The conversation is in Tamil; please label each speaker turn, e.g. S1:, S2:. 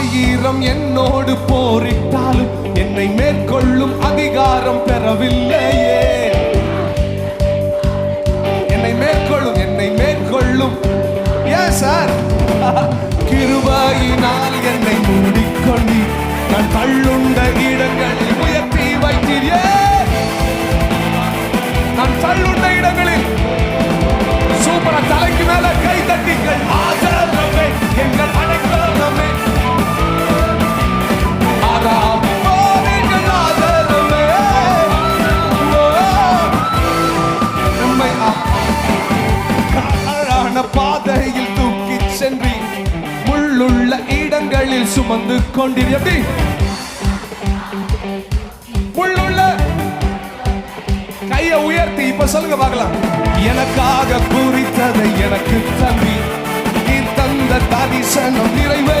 S1: ஆயிரம் என்னோடு போரிட்டாலும் என்னை மேற்கொள்ளும் அதிகாரம் பெறவில்லையே. என்னை மேற்கொள்ளும் என்னை மேற்கொள்ளும். ஏ சார் கிருபாயினா அழகான பாதையில் தூக்கி சென்றி முள்ளுள்ள இடங்களில் சுமந்து கொண்டிரு. எப்படி? முள்ளுள்ள கையை உயர்த்தி இப்ப சொல்லுங்க பார்க்கலாம். எனக்காக குறித்ததை எனக்கு தம்பி நீ தந்த தரிசனம் நிறைவே